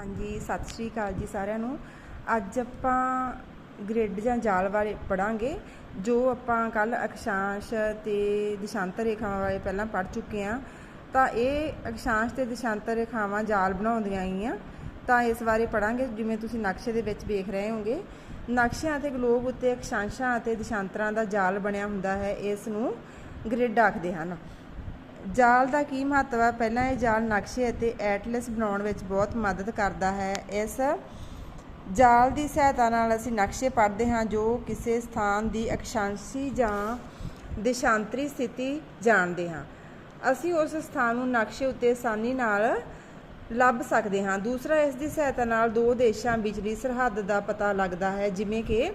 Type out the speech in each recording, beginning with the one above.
ਹਾਂਜੀ, ਸਤਿ ਸ਼੍ਰੀ ਅਕਾਲ ਜੀ ਸਾਰਿਆਂ ਨੂੰ। ਅੱਜ ਆਪਾਂ ਗ੍ਰਿਡ ਜਾਂ ਜਾਲ ਬਾਰੇ ਪੜਾਂਗੇ ਜੋ ਆਪਾਂ ਕੱਲ ਅਕਸ਼ਾਂਸ਼ ਤੇ ਦਿਸ਼ਾਂਤਰ ਰੇਖਾਵਾਂ ਬਾਰੇ ਪਹਿਲਾਂ ਪੜ ਚੁੱਕੇ ਹਾਂ। ਤਾਂ ਇਹ ਅਕਸ਼ਾਂਸ਼ ਤੇ ਦਿਸ਼ਾਂਤਰ ਰੇਖਾਵਾਂ ਜਾਲ ਬਣਾਉਂਦੀਆਂ ਆਈਆਂ ਤਾਂ ਇਸ ਬਾਰੇ ਪੜਾਂਗੇ ਜਿਵੇਂ ਤੁਸੀਂ ਨਕਸ਼ੇ ਦੇ ਵਿੱਚ ਵੇਖ ਰਹੇ ਹੋਗੇ ਨਕਸ਼ਿਆਂ ਤੇ ਗਲੋਬ ਉੱਤੇ ਅਕਸ਼ਾਂਸ਼ਾਂ ਅਤੇ ਦਿਸ਼ਾਂਤਰਾਂ ਦਾ ਜਾਲ ਬਣਿਆ ਹੁੰਦਾ ਹੈ, ਇਸ ਨੂੰ ਗ੍ਰਿਡ ਆਖਦੇ ਹਨ। ਜਾਲ ਦਾ ਕੀ ਮਹੱਤਵ ਹੈ? ਪਹਿਲਾਂ ਇਹ ਜਾਲ ਨਕਸ਼ੇ ਅਤੇ ਐਟਲਸ ਬਣਾਉਣ ਵਿੱਚ ਬਹੁਤ ਮਦਦ ਕਰਦਾ ਹੈ। ਇਸ ਜਾਲ ਦੀ ਸਹਾਇਤਾ ਨਾਲ ਅਸੀਂ ਨਕਸ਼ੇ ਪੜ੍ਹਦੇ ਹਾਂ ਜੋ ਕਿਸੇ ਸਥਾਨ ਦੀ ਅਕਸ਼ਾਂਸ਼ੀ ਜਾਂ ਦਿਸ਼ਾਂਤਰੀ ਸਥਿਤੀ ਜਾਣਦੇ ਹਾਂ। ਅਸੀਂ ਉਸ ਸਥਾਨ ਨੂੰ ਨਕਸ਼ੇ ਉੱਤੇ ਆਸਾਨੀ ਨਾਲ ਲੱਭ ਸਕਦੇ ਹਾਂ। ਦੂਸਰਾ, ਇਸ ਦੀ ਸਹਾਇਤਾ ਨਾਲ ਦੋ ਦੇਸ਼ਾਂ ਵਿਚਲੀ ਸਰਹੱਦ ਦਾ ਪਤਾ ਲੱਗਦਾ ਹੈ, ਜਿਵੇਂ ਕਿ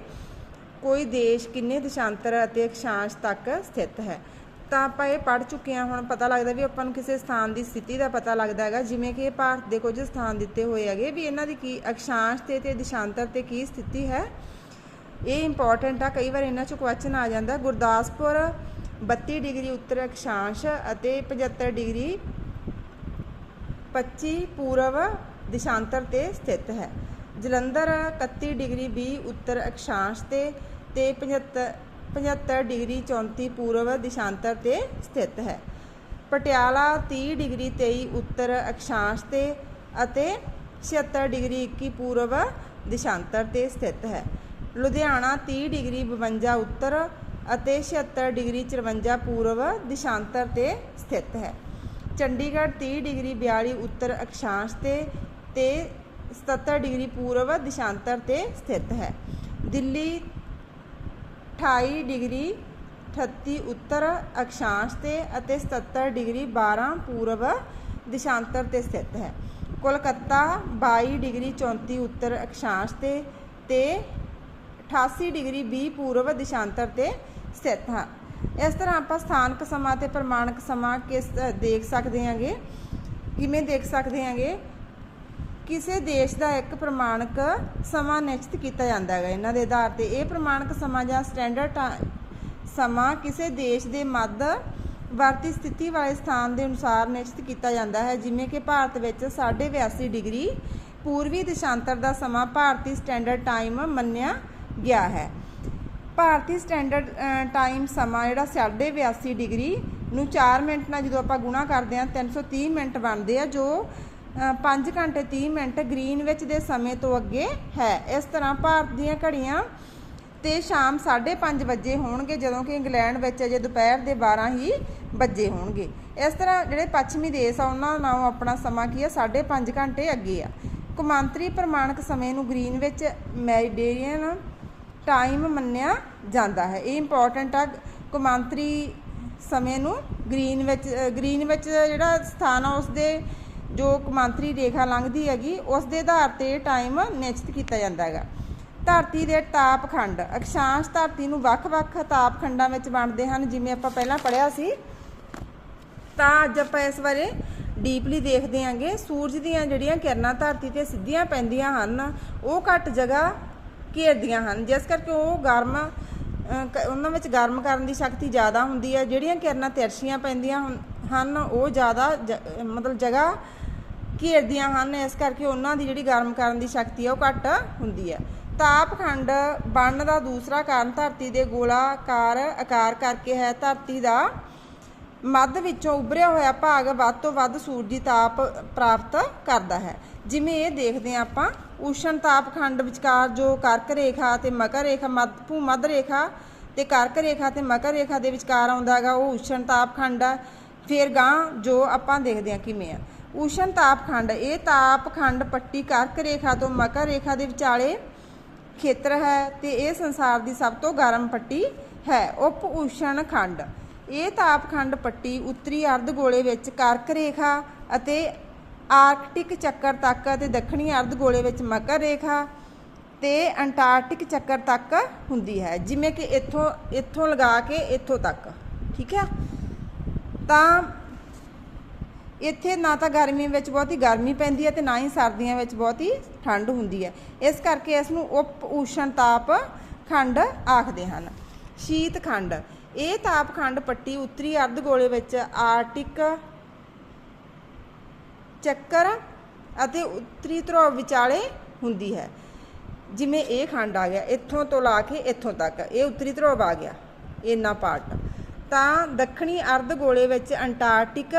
ਕੋਈ ਦੇਸ਼ ਕਿੰਨੇ ਦਿਸ਼ਾਂਤਰ ਅਤੇ ਅਕਸ਼ਾਂਸ਼ ਤੱਕ ਸਥਿਤ ਹੈ। ਤਾਂ ਆਪਾਂ ਇਹ ਪੜ ਚੁੱਕੇ ਹਾਂ, ਹੁਣ ਪਤਾ ਲੱਗਦਾ ਵੀ ਆਪਾਂ ਨੂੰ ਕਿਸੇ ਸਥਾਨ ਦੀ ਸਥਿਤੀ ਦਾ ਪਤਾ ਲੱਗਦਾ ਹੈਗਾ, ਜਿਵੇਂ ਕਿ ਇਹ ਭਾਰਤ ਦੇ ਕੁਝ ਸਥਾਨ ਦਿੱਤੇ ਹੋਏ ਹੈਗੇ, ਵੀ ਇਹਨਾਂ ਦੀ ਕੀ ਅਕਸ਼ਾਂਸ਼ ਤੇ ਤੇ ਦਿਸ਼ਾਂਤਰ ਤੇ ਕੀ ਸਥਿਤੀ ਹੈ। ਇਹ ਇੰਪੋਰਟੈਂਟ ਆ, ਕਈ ਵਾਰ ਇਹਨਾਂ ਚੋਂ ਕੁਐਸਚਨ ਆ ਜਾਂਦਾ, ਗੁਰਦਾਸਪੁਰ 32 ਡਿਗਰੀ ਉੱਤਰ ਅਕਸ਼ਾਂਸ਼ ਅਤੇ 75 ਡਿਗਰੀ 25 ਪੂਰਵ ਦਿਸ਼ਾਂਤਰ ਤੇ ਸਥਿਤ ਹੈ। ਜਲੰਧਰ 31 ਡਿਗਰੀ 20 ਉੱਤਰ ਅਕਸ਼ਾਂਸ਼ ਤੇ ਤੇ 75 75 ਡਿਗਰੀ 34 ਪੂਰਬ ਦਿਸ਼ਾਂਤਰ ਤੇ ਸਥਿਤ ਹੈ। ਪਟਿਆਲਾ 30 ਡਿਗਰੀ 23 ਉੱਤਰ ਅਕਸ਼ਾਂਸ਼ ਤੇ ਅਤੇ 76 ਡਿਗਰੀ 21 ਪੂਰਬ ਦਿਸ਼ਾਂਤਰ ਤੇ ਸਥਿਤ ਹੈ। ਲੁਧਿਆਣਾ 30 ਡਿਗਰੀ 52 ਉੱਤਰ ਅਤੇ 76 ਡਿਗਰੀ 54 ਪੂਰਬ ਦਿਸ਼ਾਂਤਰ ਤੇ ਸਥਿਤ ਹੈ। ਚੰਡੀਗੜ੍ਹ 30 ਡਿਗਰੀ 42 ਉੱਤਰ ਅਕਸ਼ਾਂਸ਼ ਤੇ ਤੇ 77 ਡਿਗਰੀ ਪੂਰਬ ਦਿਸ਼ਾਂਤਰ ਤੇ ਸਥਿਤ ਹੈ। ਦਿੱਲੀ 28 ਡਿਗਰੀ 38 ਉੱਤਰ ਅਕਸ਼ਾਂਸ਼ ਤੇ ਅਤੇ 77 ਡਿਗਰੀ 12 ਪੂਰਬ ਦਿਸ਼ਾਂਤਰ ਤੇ ਸਥਿਤ ਹੈ। ਕੋਲਕਾਤਾ 22 ਡਿਗਰੀ 34 ਉੱਤਰ ਅਕਸ਼ਾਂਸ਼ ਤੇ ਤੇ 88 ਡਿਗਰੀ 20 ਪੂਰਬ ਦਿਸ਼ਾਂਤਰ ਤੇ ਸਥਿਤ ਹੈ। ਇਸ ਤਰ੍ਹਾਂ ਆਪਾਂ ਸਥਾਨਕ ਸਮਾਂ ਤੇ ਪ੍ਰਮਾਣਿਕ ਸਮਾਂ ਕਿਸ ਦੇਖ ਸਕਦੇ ਹਾਂਗੇ। ਕਿਵੇਂ ਦੇਖ ਸਕਦੇ ਹਾਂਗੇ? ਕਿਸੇ ਦੇਸ਼ ਦਾ ਇੱਕ ਪ੍ਰਮਾਣਿਕ ਸਮਾਂ ਨਿਸ਼ਚਿਤ ਕੀਤਾ ਜਾਂਦਾ ਹੈਗਾ। ਇਹਨਾਂ ਦੇ ਆਧਾਰ ਤੇ ਇਹ ਪ੍ਰਮਾਣਿਕ ਸਮਾਂ ਜਾਂ ਸਟੈਂਡਰਡ ਸਮਾਂ ਕਿਸੇ ਦੇਸ਼ ਦੇ ਮੱਧ ਵਰਤੀ ਸਥਿਤੀ ਵਾਲੇ ਸਥਾਨ ਦੇ ਅਨੁਸਾਰ ਨਿਸ਼ਚਿਤ ਕੀਤਾ ਜਾਂਦਾ ਹੈ। ਜਿਵੇਂ ਕਿ ਭਾਰਤ ਵਿੱਚ 82 ਡਿਗਰੀ ਪੂਰਬੀ ਦਿਸ਼ਾਂਤਰ ਦਾ ਸਮਾਂ ਭਾਰਤੀ ਸਟੈਂਡਰਡ ਟਾਈਮ ਮੰਨਿਆ ਗਿਆ ਹੈ। ਭਾਰਤੀ ਸਟੈਂਡਰਡ ਟਾਈਮ ਸਮਾਂ ਜਿਹੜਾ 82 ਡਿਗਰੀ ਨੂੰ 4 ਮਿੰਟ ਨਾਲ ਜਦੋਂ ਆਪਾਂ ਗੁਣਾ ਕਰਦੇ ਹਾਂ 330 ਮਿੰਟ ਬਣਦੇ ਆ, ਜੋ 5 ਘੰਟੇ 30 ਮਿੰਟ ਗ੍ਰੀਨਵਿਚ ਦੇ ਸਮੇਂ ਤੋਂ ਅੱਗੇ ਹੈ। ਇਸ ਤਰ੍ਹਾਂ ਭਾਰਤ ਦੀਆਂ ਘੜੀਆਂ ਤੇ ਸ਼ਾਮ 5:30 ਵਜੇ ਹੋਣਗੇ, ਜਦੋਂ ਕਿ ਇੰਗਲੈਂਡ ਵਿੱਚ ਅਜੇ ਦੁਪਹਿਰ ਦੇ 12 ਹੀ ਵਜੇ ਹੋਣਗੇ। ਇਸ ਤਰ੍ਹਾਂ ਜਿਹੜੇ ਪੱਛਮੀ ਦੇਸ਼ ਆ, ਉਹਨਾਂ ਨਾਲੋਂ ਆਪਣਾ ਸਮਾਂ ਕੀ ਆ? 5.5 ਘੰਟੇ ਅੱਗੇ ਆ। ਕੌਮਾਂਤਰੀ ਪ੍ਰਮਾਣਿਕ ਸਮੇਂ ਨੂੰ ਗ੍ਰੀਨਵਿਚ ਮੈਰੀਡੀਅਨ ਟਾਈਮ ਮੰਨਿਆ ਜਾਂਦਾ ਹੈ। ਇਹ ਇੰਪੋਰਟੈਂਟ ਆ, ਕੌਮਾਂਤਰੀ ਸਮੇਂ ਨੂੰ ਗ੍ਰੀਨ ਵਿੱਚ ਗ੍ਰੀਨ ਵਿੱਚ ਜਿਹੜਾ ਸਥਾਨ ਆ ਉਸ ਦੇ ਜੋ ਕਮਾਂਤਰੀ ਰੇਖਾ ਲੰਘਦੀ ਹੈਗੀ, ਉਸ ਦੇ ਆਧਾਰ ਤੇ ਟਾਈਮ ਨਿਸ਼ਚਿਤ ਕੀਤਾ ਜਾਂਦਾ ਹੈਗਾ। ਧਰਤੀ ਦੇ ਤਾਪਖੰਡ ਅਕਸ਼ਾਂਸ਼ ਧਰਤੀ ਨੂੰ ਵੱਖ-ਵੱਖ ਤਾਪਖੰਡਾਂ ਵਿੱਚ ਵੰਡਦੇ ਹਨ, ਜਿਵੇਂ ਆਪਾਂ ਪਹਿਲਾਂ ਪੜਿਆ ਸੀ। ਤਾਂ ਅੱਜ ਆਪਾਂ ਇਸ ਬਾਰੇ ਡੀਪਲੀ ਦੇਖਦੇ ਆਂਗੇ ਸੂਰਜ ਦੀਆਂ ਜਿਹੜੀਆਂ ਕਿਰਨਾਂ ਧਰਤੀ ਤੇ ਸਿੱਧੀਆਂ ਪੈਂਦੀਆਂ ਹਨ, ਉਹ ਘੱਟ ਜਗ੍ਹਾ ਘੇਰਦੀਆਂ ਹਨ, ਜਿਸ ਕਰਕੇ ਉਹ ਗਰਮ ਕ ਉਹਨਾਂ ਵਿੱਚ ਗਰਮ ਕਰਨ ਦੀ ਸ਼ਕਤੀ ਜ਼ਿਆਦਾ ਹੁੰਦੀ ਹੈ। ਜਿਹੜੀਆਂ ਕਿਰਨਾਂ ਤਿਰਛੀਆਂ ਪੈਂਦੀਆਂ ਹੁੰ ਹਨ, ਉਹ ਜ਼ਿਆਦਾ ਜ ਮਤਲਬ ਜਗ੍ਹਾ ਘੇਰਦੀਆਂ ਹਨ। ਇਸ ਕਰਕੇ ਉਹਨਾਂ ਦੀ ਜਿਹੜੀ ਗਰਮ ਕਰਨ ਦੀ ਸ਼ਕਤੀ ਹੈ, ਉਹ ਘੱਟ ਹੁੰਦੀ ਹੈ। ਤਾਪਖੰਡ ਬਣਨ ਦਾ ਦੂਸਰਾ ਕਾਰਨ ਧਰਤੀ ਦੇ ਗੋਲਾਕਾਰ ਆਕਾਰ ਕਰਕੇ ਹੈ। ਧਰਤੀ ਦਾ ਮੱਧ ਵਿੱਚੋਂ ਉੱਭਰਿਆ ਹੋਇਆ ਭਾਗ ਵੱਧ ਤੋਂ ਵੱਧ ਸੂਰਜੀ ਤਾਪ ਪ੍ਰਾਪਤ ਕਰਦਾ ਹੈ। ਜਿਵੇਂ ਇਹ ਦੇਖਦੇ ਹਾਂ ਆਪਾਂ। ਉਸ਼ਣ ਤਾਪਖੰਡ ਵਿਚਕਾਰ ਜੋ ਕਰਕ ਰੇਖਾ ਤੇ ਮਕਰ ਰੇਖਾ, ਮੱਧ ਭੂ ਮੱਧ ਰੇਖਾ ਤੇ ਕਰਕ ਰੇਖਾ ਤੇ ਮਕਰ ਰੇਖਾ ਦੇ ਵਿਚਕਾਰ ਆਉਂਦਾ ਹੈਗਾ, ਉਹ ਉਸ਼ਣ ਤਾਪਖੰਡ ਹੈ ਫਿਰ ਗਾਂ ਜੋ ਆਪਾਂ ਦੇਖਦੇ ਹਾਂ ਕਿਵੇਂ ਆ। ਉਸ਼ਣ ਤਾਪਖੰਡ ਇਹ ਤਾਪਖੰਡ ਪੱਟੀ ਕਰਕ ਰੇਖਾ ਤੋਂ ਮਕਰ ਰੇਖਾ ਦੇ ਵਿਚਾਲੇ ਖੇਤਰ ਹੈ ਤੇ ਇਹ ਸੰਸਾਰ ਦੀ ਸਭ ਤੋਂ ਗਰਮ ਪੱਟੀ ਹੈ, ਉਪ ਉਸ਼ਣ ਖੰਡ। ਇਹ ਤਾਪਖੰਡ ਪੱਟੀ ਉੱਤਰੀ ਅਰਧ ਗੋਲੇ ਵਿੱਚ ਕਰਕ ਰੇਖਾ ਅਤੇ ਆਰਕਟਿਕ ਚੱਕਰ ਤੱਕ ਅਤੇ ਦੱਖਣੀ ਅਰਧ ਗੋਲੇ ਵਿੱਚ ਮਕਰ ਰੇਖਾ ਤੇ ਅੰਟਾਰਕਟਿਕ ਚੱਕਰ ਤੱਕ ਹੁੰਦੀ ਹੈ, ਜਿਵੇਂ ਕਿ ਇੱਥੋਂ ਇੱਥੋਂ ਲਗਾ ਕੇ ਇੱਥੋਂ ਤੱਕ, ਠੀਕ ਹੈ? ਤਾਂ ਇੱਥੇ ਨਾ ਤਾਂ ਗਰਮੀ ਵਿੱਚ ਬਹੁਤੀ ਗਰਮੀ ਪੈਂਦੀ ਹੈ ਤੇ ਨਾ ਹੀ ਸਰਦੀਆਂ ਵਿੱਚ ਬਹੁਤੀ ਠੰਡ ਹੁੰਦੀ ਹੈ। ਇਸ ਕਰਕੇ ਇਸ ਨੂੰ ਉਪ ਊਸ਼ਣ ਤਾਪ ਖੰਡ ਆਖਦੇ ਹਨ। ਸ਼ੀਤ ਖੰਡ, ਇਹ ਤਾਪਖੰਡ ਪੱਟੀ ਉੱਤਰੀ ਅਰਧ ਗੋਲੇ ਵਿੱਚ ਆਰਟਿਕ ਚੱਕਰ ਅਤੇ ਉੱਤਰੀ ਧਰੁਵ ਵਿਚਾਲੇ ਹੁੰਦੀ ਹੈ। ਜਿਵੇਂ ਇਹ ਖੰਡ ਆ ਗਿਆ, ਇੱਥੋਂ ਤੋਂ ਲਾ ਕੇ ਇੱਥੋਂ ਤੱਕ, ਇਹ ਉੱਤਰੀ ਧਰੁਵ ਆ ਗਿਆ ਇੰਨਾ ਪਾਰਟ। ਤਾਂ ਦੱਖਣੀ ਅਰਧ ਗੋਲੇ ਵਿੱਚ ਅੰਟਾਰਕਟਿਕ